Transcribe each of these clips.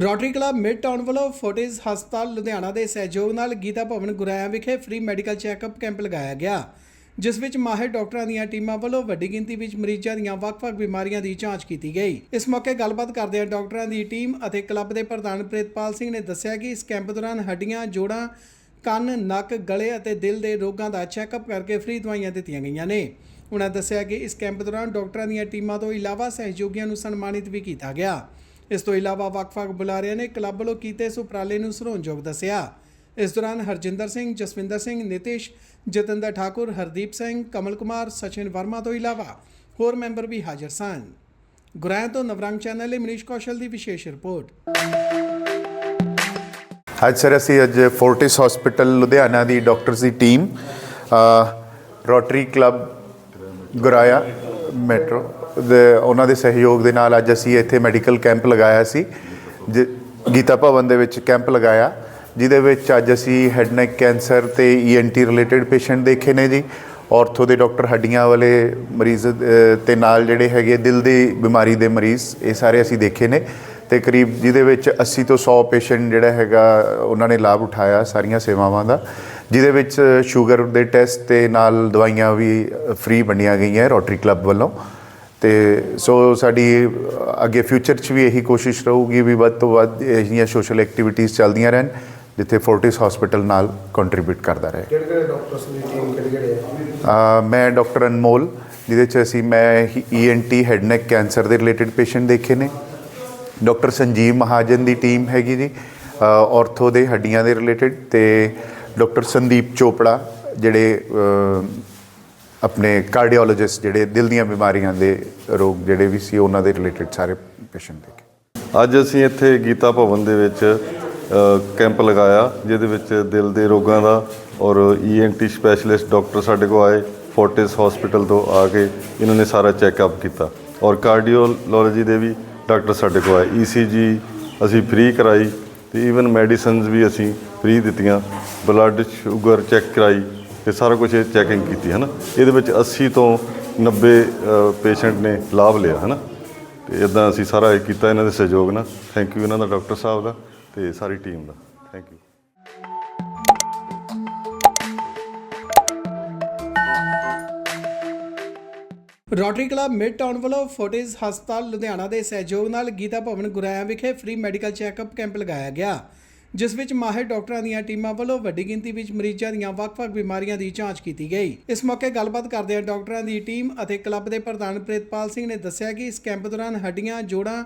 Rotary club mid town ਵੱਲੋਂ ਫੋਰਟਿਸ ਹਸਪਤਾਲ ਲੁਧਿਆਣਾ ਦੇ ਸਹਿਯੋਗ ਨਾਲ ਗੀਤਾ ਭਵਨ ਗੁਰਾਇਆ ਵਿਖੇ ਫ੍ਰੀ ਮੈਡੀਕਲ ਚੈੱਕਅਪ ਕੈਂਪ ਲਗਾਇਆ ਗਿਆ, ਜਿਸ ਵਿੱਚ ਮਾਹਿਰ ਡਾਕਟਰਾਂ ਦੀਆਂ ਟੀਮਾਂ ਵੱਲੋਂ ਵੱਡੀ ਗਿਣਤੀ ਵਿੱਚ ਮਰੀਜ਼ਾਂ ਦੀਆਂ ਵੱਖ-ਵੱਖ ਬਿਮਾਰੀਆਂ ਦੀ ਜਾਂਚ ਕੀਤੀ ਗਈ। ਇਸ ਮੌਕੇ ਗੱਲਬਾਤ ਕਰਦਿਆਂ ਡਾਕਟਰਾਂ ਦੀ ਟੀਮ ਅਤੇ ਕਲੱਬ ਦੇ ਪ੍ਰਧਾਨ ਪ੍ਰਿਤਪਾਲ ਸਿੰਘ ਨੇ ਦੱਸਿਆ ਕਿ ਇਸ ਕੈਂਪ ਦੌਰਾਨ ਹੱਡੀਆਂ, ਜੋੜਾਂ, ਕੰਨ, ਨੱਕ, ਗਲੇ ਅਤੇ ਦਿਲ ਦੇ ਰੋਗਾਂ ਦਾ ਚੈੱਕਅਪ ਕਰਕੇ ਫ੍ਰੀ ਦਵਾਈਆਂ ਦਿੱਤੀਆਂ ਗਈਆਂ ਨੇ। ਉਹਨਾਂ ਦੱਸਿਆ ਕਿ ਇਸ ਕੈਂਪ ਦੌਰਾਨ ਡਾਕਟਰਾਂ ਦੀਆਂ ਟੀਮਾਂ ਤੋਂ ਇਲਾਵਾ ਸਹਿਯੋਗੀਆਂ ਨੂੰ ਸਨਮਾਨਿਤ ਵੀ ਕੀਤਾ ਗਿਆ। ਇਸ ਤੋਂ ਇਲਾਵਾ ਵੱਖ-ਵੱਖ ਬੁਲਾਰਿਆਂ ਨੇ ਕਲੱਬ ਵੱਲੋਂ ਕੀਤੇ ਇਸ ਉਪਰਾਲੇ ਨੂੰ ਸਰਾਹੁਣਯੋਗ ਦੱਸਿਆ। ਇਸ ਦੌਰਾਨ ਹਰਜਿੰਦਰ ਸਿੰਘ, ਜਸਵਿੰਦਰ ਸਿੰਘ, ਨਿਤੇਸ਼, ਜਤਿੰਦਰ ਠਾਕੁਰ, ਹਰਦੀਪ ਸਿੰਘ, ਕਮਲ ਕੁਮਾਰ, ਸਚਿਨ ਵਰਮਾ ਤੋਂ ਇਲਾਵਾ ਹੋਰ ਮੈਂਬਰ ਵੀ ਹਾਜ਼ਰ ਸਨ। ਗੁਰਾਇਆ ਤੋਂ ਨਵਰੰਗ ਚੈਨਲ ਲਈ ਮਨੀਸ਼ ਕੌਸ਼ਲ ਦੀ ਵਿਸ਼ੇਸ਼ ਰਿਪੋਰਟ। ਅੱਜ ਸਰ ਅਸੀਂ ਅੱਜ ਫੋਰਟਿਸ ਹਸਪੀਟਲ ਲੁਧਿਆਣਾ ਦੀ ਡਾਕਟਰਸ ਦੀ team Rotary Club, Guraya, Metro ਦੇ ਉਹਨਾਂ ਦੇ ਸਹਿਯੋਗ ਦੇ ਨਾਲ ਅੱਜ ਅਸੀਂ ਇੱਥੇ ਮੈਡੀਕਲ ਕੈਂਪ ਲਗਾਇਆ ਸੀ ਜ- ਗੀਤਾ ਭਵਨ ਦੇ ਵਿੱਚ ਕੈਂਪ ਲਗਾਇਆ ਜਿਹਦੇ ਵਿੱਚ ਅੱਜ ਅਸੀਂ ਹੈਡ ਨੈਕ ਕੈਂਸਰ ਤੇ ਈਐਨਟੀ ਰਿਲੇਟਡ ਪੇਸ਼ੈਂਟ ਦੇਖੇ ਨੇ ਜੀ ਔਰਥੋ ਦੇ ਡਾਕਟਰ ਹੱਡੀਆਂ ਵਾਲੇ ਮਰੀਜ਼ ਅ, ਤੇ ਨਾਲ ਜਿਹੜੇ ਹੈਗੇ ਦਿਲ ਦੀ ਬਿਮਾਰੀ ਦੇ ਮਰੀਜ਼ ਇਹ ਸਾਰੇ ਅਸੀਂ ਦੇਖੇ ਨੇ ਤੇ ਕਰੀਬ ਜਿਹਦੇ ਵਿੱਚ 80 ਤੋਂ 100 ਪੇਸ਼ੈਂਟ ਜਿਹੜਾ ਹੈਗਾ ਉਹਨਾਂ ਨੇ ਲਾਭ ਉਠਾਇਆ ਸਾਰੀਆਂ ਸੇਵਾਵਾਂ ਦਾ ਜਿਹਦੇ ਵਿੱਚ ਸ਼ੂਗਰ ਦੇ ਟੈਸਟ ਤੇ ਨਾਲ ਦਵਾਈਆਂ ਵੀ ਫ੍ਰੀ ਵੰਡੀਆਂ ਗਈਆਂ ਰੋਟਰੀ ਕਲੱਬ ਵੱਲੋਂ। ਤੇ ਸੋ ਸਾਡੀ ਅੱਗੇ ਫਿਊਚਰ 'ਚ ਵੀ ਇਹੀ ਕੋਸ਼ਿਸ਼ ਰਹੂਗੀ ਵੀ ਵੱਧ ਤੋਂ ਵੱਧ ਇਹੀਆਂ ਸੋਸ਼ਲ ਐਕਟੀਵਿਟੀਜ਼ ਚੱਲਦੀਆਂ ਰਹਿਣ ਜਿੱਥੇ ਫੋਰਟਿਸ ਹਸਪੀਟਲ ਨਾਲ ਕੰਟਰੀਬਿਊਟ ਕਰਦਾ ਰਹੇ। ਕਿਹੜੇ ਕਿਹੜੇ ਡਾਕਟਰਸ ਦੀ ਟੀਮ ਕਿਹੜੇ ਕਿਹੜੇ ਆ? ਮੈਂ ਡਾਕਟਰ ਅਨਮੋਲ ਜਿਹਦੇ ਚ ਅਸੀਂ ਮੈਂ ਈਐਨਟੀ ਹੈਡ ਨੈਕ ਕੈਂਸਰ ਦੇ ਰਿਲੇਟਡ ਪੇਸ਼ੈਂਟ ਦੇਖੇ ਨੇ। ਡਾਕਟਰ ਸੰਜੀਵ ਮਹਾਜਨ ਦੀ ਟੀਮ ਹੈਗੀ ਜੀ ਆਰਥੋ ਦੇ ਹੱਡੀਆਂ ਦੇ ਰਿਲੇਟਡ ਤੇ ਡਾਕਟਰ ਸੰਦੀਪ ਚੋਪੜਾ ਜਿਹੜੇ ਆਪਣੇ ਕਾਰਡੀਓਲੋਜਿਸਟ ਜਿਹੜੇ ਦਿਲ ਦੀਆਂ ਬਿਮਾਰੀਆਂ ਦੇ ਰੋਗ ਜਿਹੜੇ ਵੀ ਸੀ, ਉਹਨਾਂ ਦੇ ਰਿਲੇਟਡ ਸਾਰੇ ਪੇਸ਼ੈਂਟ ਦੇਖੇ। ਅੱਜ ਅਸੀਂ ਇੱਥੇ ਗੀਤਾ ਭਵਨ ਦੇ ਵਿੱਚ ਕੈਂਪ ਲਗਾਇਆ, ਜਿਹਦੇ ਵਿੱਚ ਦਿਲ ਦੇ ਰੋਗਾਂ ਦਾ ਔਰ ਈਐਨਟੀ ਸਪੈਸ਼ਲਿਸਟ ਡਾਕਟਰ ਸਾਡੇ ਕੋਲ ਆਏ ਫੋਰਟਿਸ ਹਸਪੀਟਲ ਤੋਂ ਆ ਕੇ ਇਹਨਾਂ ਨੇ ਸਾਰਾ ਚੈੱਕਅਪ ਕੀਤਾ। ਔਰ ਕਾਰਡੀਓਲੋਜੀ ਦੇ ਵੀ ਡਾਕਟਰ ਸਾਡੇ ਕੋਲ ਆਏ। ਈਸੀਜੀ ਅਸੀਂ ਫ੍ਰੀ ਕਰਾਈ ਤੇ ਈਵਨ ਮੈਡੀਸਿਨਸ ਵੀ ਅਸੀਂ ਫ੍ਰੀ ਦਿੱਤੀਆਂ। ਬਲੱਡ ਸ਼ੂਗਰ ਚੈੱਕ ਕਰਾਈ। ਤੇ ਸਾਰਾ ਕੁਝ ਇਹ ਚੈਕਿੰਗ ਕੀਤੀ ਹੈ ਨਾ ਇਹਦੇ ਵਿੱਚ 80 ਤੋਂ 90 ਪੇਸ਼ੈਂਟ ਨੇ ਲਾਭ ਲਿਆ ਹੈ ਨਾ ਤੇ ਇਦਾਂ ਅਸੀਂ ਸਾਰਾ ਇਹ ਕੀਤਾ ਇਹਨਾਂ ਦੇ ਸਹਿਯੋਗ ਨਾਲ। ਥੈਂਕ ਯੂ ਇਹਨਾਂ ਦਾ, ਡਾਕਟਰ ਸਾਹਿਬ ਦਾ ਤੇ ਸਾਰੀ team the. Thank you Rotary Club Mid Town ਵੱਲੋਂ ਫੋਰਟਿਸ ਹਸਪਤਾਲ ਲੁਧਿਆਣਾ ਦੇ ਸਹਿਯੋਗ ਨਾਲ ਗੀਤਾ ਭਵਨ ਗੁਰਾਇਆ ਵਿਖੇ ਫ੍ਰੀ ਮੈਡੀਕਲ ਚੈੱਕਅਪ ਕੈਂਪ ਲਗਾਇਆ ਗਿਆ। ਜਿਸ ਵਿੱਚ ਮਾਹਿਰ ਡਾਕਟਰਾਂ ਦੀਆਂ ਟੀਮਾਂ ਵੱਲੋਂ ਵੱਡੀ ਗਿਣਤੀ ਵਿੱਚ ਮਰੀਜ਼ਾਂ ਦੀਆਂ ਵੱਖ-ਵੱਖ ਬਿਮਾਰੀਆਂ ਦੀ ਜਾਂਚ ਕੀਤੀ ਗਈ। ਇਸ ਮੌਕੇ ਗੱਲਬਾਤ ਕਰਦਿਆਂ ਡਾਕਟਰਾਂ ਦੀ ਟੀਮ ਅਤੇ ਕਲੱਬ ਦੇ ਪ੍ਰਧਾਨ ਪ੍ਰਿਤਪਾਲ ਸਿੰਘ ਨੇ ਦੱਸਿਆ ਕਿ ਇਸ ਕੈਂਪ ਦੌਰਾਨ ਹੱਡੀਆਂ, ਜੋੜਾਂ,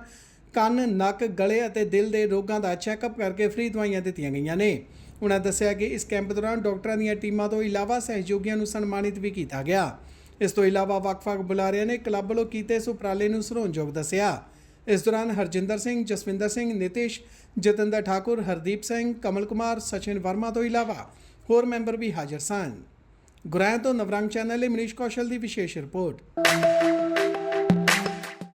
ਕੰਨ, ਨੱਕ, ਗਲੇ ਅਤੇ ਦਿਲ ਦੇ ਰੋਗਾਂ ਦਾ ਚੈੱਕਅਪ ਕਰਕੇ ਫ੍ਰੀ ਦਵਾਈਆਂ ਦਿੱਤੀਆਂ ਗਈਆਂ ਨੇ। ਉਨ੍ਹਾਂ ਦੱਸਿਆ ਕਿ ਇਸ ਕੈਂਪ ਦੌਰਾਨ ਡਾਕਟਰਾਂ ਦੀਆਂ ਟੀਮਾਂ ਤੋਂ ਇਲਾਵਾ ਸਹਿਯੋਗੀਆਂ ਨੂੰ ਸਨਮਾਨਿਤ ਵੀ ਕੀਤਾ ਗਿਆ। ਇਸ ਤੋਂ ਇਲਾਵਾ ਵੱਖ-ਵੱਖ ਬੁਲਾਰਿਆਂ ਨੇ ਕਲੱਬ ਵੱਲੋਂ ਕੀਤੇ ਇਸ ਉਪਰਾਲੇ ਨੂੰ ਸਰਾਹੁਣਯੋਗ ਦੱਸਿਆ। ਇਸ ਦੌਰਾਨ ਹਰਜਿੰਦਰ ਸਿੰਘ ਜਸਵਿੰਦਰ ਸਿੰਘ ਨਿਤਿਸ਼ ਜਤਿੰਦਰ ਠਾਕੁਰ ਹਰਦੀਪ ਸਿੰਘ ਕਮਲ ਕੁਮਾਰ ਸਚਿਨ ਵਰਮਾ ਤੋਂ ਇਲਾਵਾ ਹੋਰ ਮੈਂਬਰ ਵੀ ਹਾਜ਼ਰ ਸਨ ਗੁਰਾਇਆ ਤੋਂ ਨਵਰੰਗ ਚੈਨਲ ਲਈ ਮਨੀਸ਼ ਕੌਸ਼ਲ ਦੀ ਵਿਸ਼ੇਸ਼ ਰਿਪੋਰਟ